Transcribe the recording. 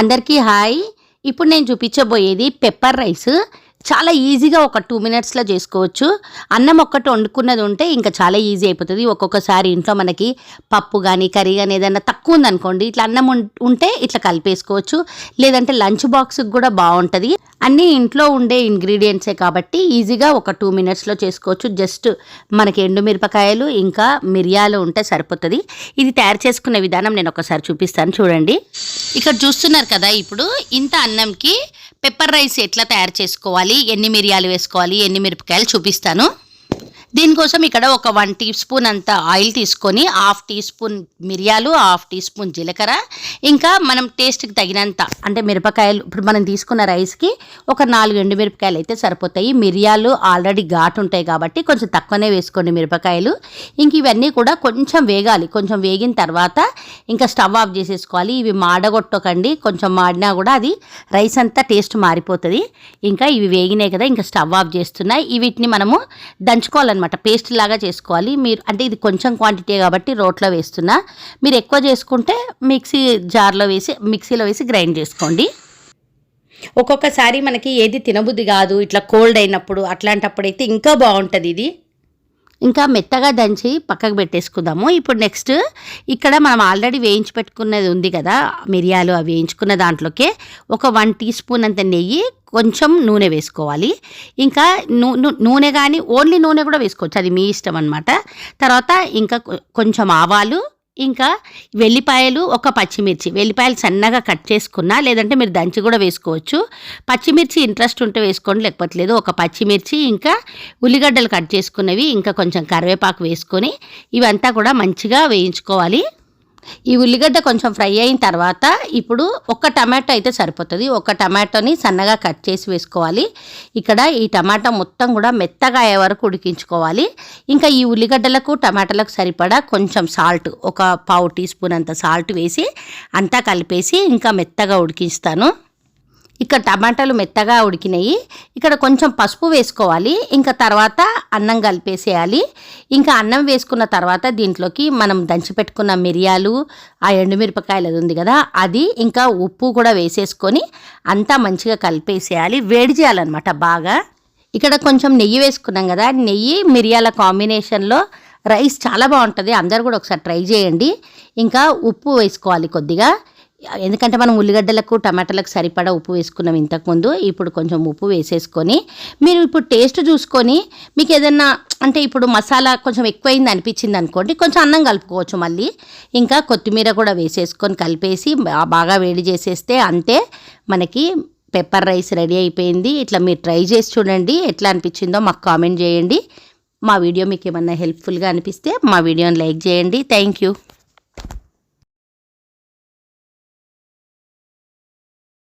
అందరికీ హాయ్. ఇప్పుడు నేను చూపించబోయేది పెప్పర్ రైస్. చాలా ఈజీగా ఒక టూ మినిట్స్లో చేసుకోవచ్చు. అన్నం ఒక్కటి వండుకున్నది ఉంటే ఇంకా చాలా ఈజీ అయిపోతుంది. ఒక్కొక్కసారి ఇంట్లో మనకి పప్పు కానీ కర్రీ కానీ ఏదైనా తక్కువ ఉందనుకోండి ఇట్లా అన్నం ఉం- ఉంటే ఇట్లా కలిపేసుకోవచ్చు. లేదంటే లంచ్ బాక్స్కి కూడా బాగుంటుంది అన్నీ ఇంట్లో ఉండే ఇంగ్రీడియంట్సే కాబట్టి ఈజీగా ఒక టూ మినిట్స్లో చేసుకోవచ్చు. జస్ట్ మనకి ఎండుమిరపకాయలు ఇంకా మిరియాలు ఉంటే సరిపోతుంది. ఇది తయారు చేసుకునే విధానం నేను ఒకసారి చూపిస్తాను. చూడండి. ఇక్కడ చూస్తున్నారు కదా ఇప్పుడు ఇంత అన్నంకి పెప్పర్ రైస్ ఎట్లా తయారు చేసుకోవాలి? ఎన్ని మిరియాలు వేసుకోవాలి ఎన్ని మిరపకాయలు చూపిస్తాను. దీనికోసం ఇక్కడ ఒక వన్ టీ స్పూన్ అంత ఆయిల్ తీసుకొని హాఫ్ టీ స్పూన్ మిరియాలు హాఫ్ టీ స్పూన్ జీలకర్ర. ఇంకా మనం టేస్ట్కి తగినంత అంటే మిరపకాయలు ఇప్పుడు మనం తీసుకున్న రైస్కి ఒక నాలుగు ఎండు మిరపకాయలు అయితే సరిపోతాయి. మిరియాలు ఆల్రెడీ ఘాటు ఉంటాయి కాబట్టి కొంచెం తక్కువనే వేసుకోండి మిరపకాయలు. ఇంక ఇవన్నీ కూడా కొంచెం వేగాలి. కొంచెం వేగిన తర్వాత ఇంకా స్టవ్ ఆఫ్ చేసేసుకోవాలి. ఇవి మాడగొట్టకండి. కొంచెం మాడినా కూడా అది రైస్ అంతా టేస్ట్ మారిపోతుంది. ఇంకా ఇవి వేగినాయి కదా ఇంకా స్టవ్ ఆఫ్ చేస్తున్నాయి వీటిని మనము దంచుకోవాలన్నమాట. పేస్ట్ లాగా చేసుకోవాలి. మీరు అంటే ఇది కొంచెం క్వాంటిటీ కాబట్టి రోట్లో వేస్తున్నా. మీరు ఎక్కువ చేసుకుంటే మిక్సీ జార్లో వేసి మిక్సీలో వేసి గ్రైండ్ చేసుకోండి. ఒక్కొక్కసారి మనకి ఏది తినబుద్ధి కాదు. ఇట్లా కోల్డ్ అయినప్పుడు అట్లాంటప్పుడు అయితే ఇంకా బాగుంటుంది ఇది. ఇంకా మెత్తగా దంచి పక్కకు పెట్టేసుకుందాము. ఇప్పుడు నెక్స్ట్ ఇక్కడ మనం ఆల్రెడీ వేయించి పెట్టుకున్నది ఉంది కదా మిరియాలు అవి వేయించుకున్న దాంట్లోకే ఒక వన్ టీ స్పూన్ అంత నెయ్యి కొంచెం నూనె వేసుకోవాలి. ఇంకా నూనె కానీ ఓన్లీ నూనె కూడా వేసుకోవచ్చు. అది మీ ఇష్టం అనమాట తర్వాత ఇంకా కొంచెం ఆవాలు ఇంకా వెల్లిపాయలు ఒక పచ్చిమిర్చి. వెల్లిపాయలు సన్నగా కట్ చేసుకున్నా లేదంటే మీరు దంచి కూడా వేసుకోవచ్చు. పచ్చిమిర్చి ఇంట్రెస్ట్ ఉంటే వేసుకోండి లేకపోతే లేదు. ఒక పచ్చిమిర్చి ఇంకా ఉల్లిగడ్డలు కట్ చేసుకున్నవి ఇంకా కొంచెం కరివేపాకు వేసుకొని ఇవంతా కూడా మంచిగా వేయించుకోవాలి. ఈ ఉల్లిగడ్డ కొంచెం ఫ్రై అయిన తర్వాత ఇప్పుడు ఒక టమాటో అయితే సరిపోతుంది. ఒక టమాటోని సన్నగా కట్ చేసి వేసుకోవాలి. ఇక్కడ ఈ టమాటా మొత్తం కూడా మెత్తగా అయ్యే వరకు ఉడికించుకోవాలి. ఇంకా ఈ ఉల్లిగడ్డలకు టమాటాలకు సరిపడా కొంచెం సాల్ట్ ఒక పావు టీ స్పూన్ అంత సాల్ట్ వేసి అంతా కలిపేసి ఇంకా మెత్తగా ఉడికిస్తాను. ఇక్కడ టమాటాలు మెత్తగా ఉడికినాయి. ఇక్కడ కొంచెం పసుపు వేసుకోవాలి. ఇంకా తర్వాత అన్నం కలిపేసేయాలి. ఇంకా అన్నం వేసుకున్న తర్వాత దీంట్లోకి మనం దంచి పెట్టుకున్న మిరియాలు ఆ ఎండుమిరపకాయలు అది ఉంది కదా అది ఇంకా ఉప్పు కూడా వేసేసుకొని అంతా మంచిగా కలిపేసేయాలి. వేడి చేయాలన్నమాట బాగా. ఇక్కడ కొంచెం నెయ్యి వేసుకున్నాం కదా నెయ్యి మిరియాల కాంబినేషన్లో రైస్ చాలా బాగుంటుంది. అందరు కూడా ఒకసారి ట్రై చేయండి. ఇంకా ఉప్పు వేసుకోవాలి కొద్దిగా. ఎందుకంటే మనం ఉల్లిగడ్డలకు టమాటాలకు సరిపడా ఉప్పు వేసుకున్నాం ఇంతకుముందు ఇప్పుడు కొంచెం ఉప్పు వేసేసుకొని మీరు ఇప్పుడు టేస్ట్ చూసుకొని మీకు ఏదన్నా అంటే ఇప్పుడు మసాలా కొంచెం ఎక్కువైంది అనిపించింది అనుకోండి కొంచెం అన్నం కలుపుకోవచ్చు మళ్ళీ. ఇంకా కొత్తిమీర కూడా వేసేసుకొని కలిపేసి బాగా వేడి చేసేస్తే అంతే మనకి పెప్పర్ రైస్ రెడీ అయిపోయింది. ఇట్లా మీరు ట్రై చేసి చూడండి ఎట్లా అనిపించిందో మాకు కామెంట్ చేయండి. మా వీడియో మీకు ఏమన్నా హెల్ప్ఫుల్గా అనిపిస్తే మా వీడియోని లైక్ చేయండి. Thank you.